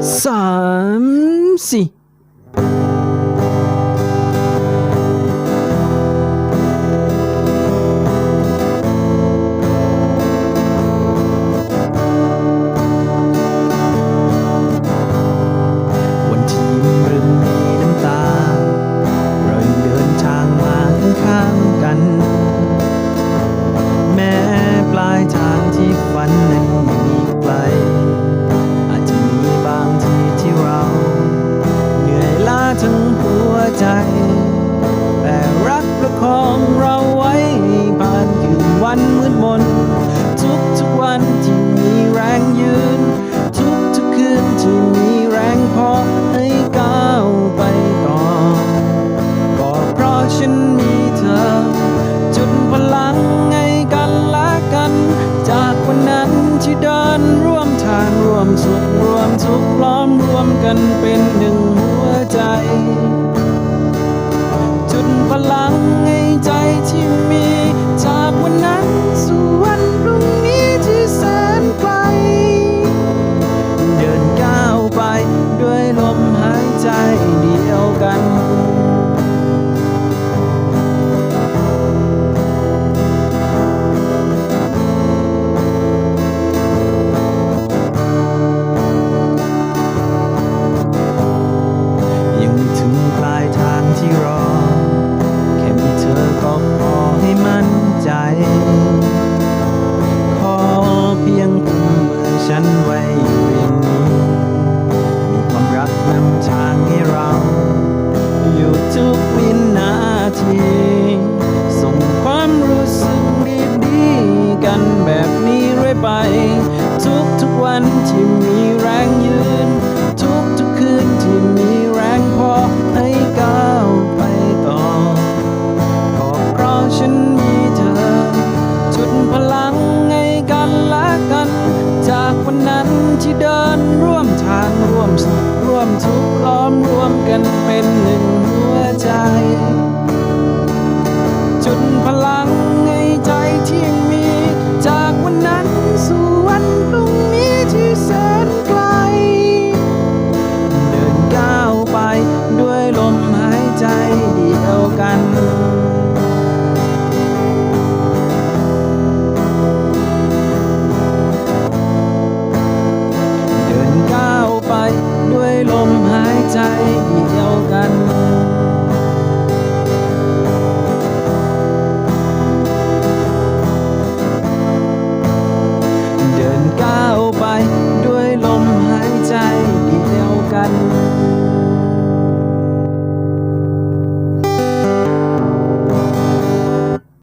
Samsi. ที่เดินร่วมทางร่วมสุขร่วมทุกข์ล้อมร่วมกันเป็นหนึ่งหัวใจ จุดพลังให้ใจ มีความรักนำทางให้เรา อยู่ทุกวินาที ส่งความรู้สึกดีๆกันแบบนี้เรื่อยไป ทุกๆวันที่มี ที่เดินร่วมทางร่วมสุขร่วมทุกข์ล้อมรวมกันเป็นหนึ่งหัวใจ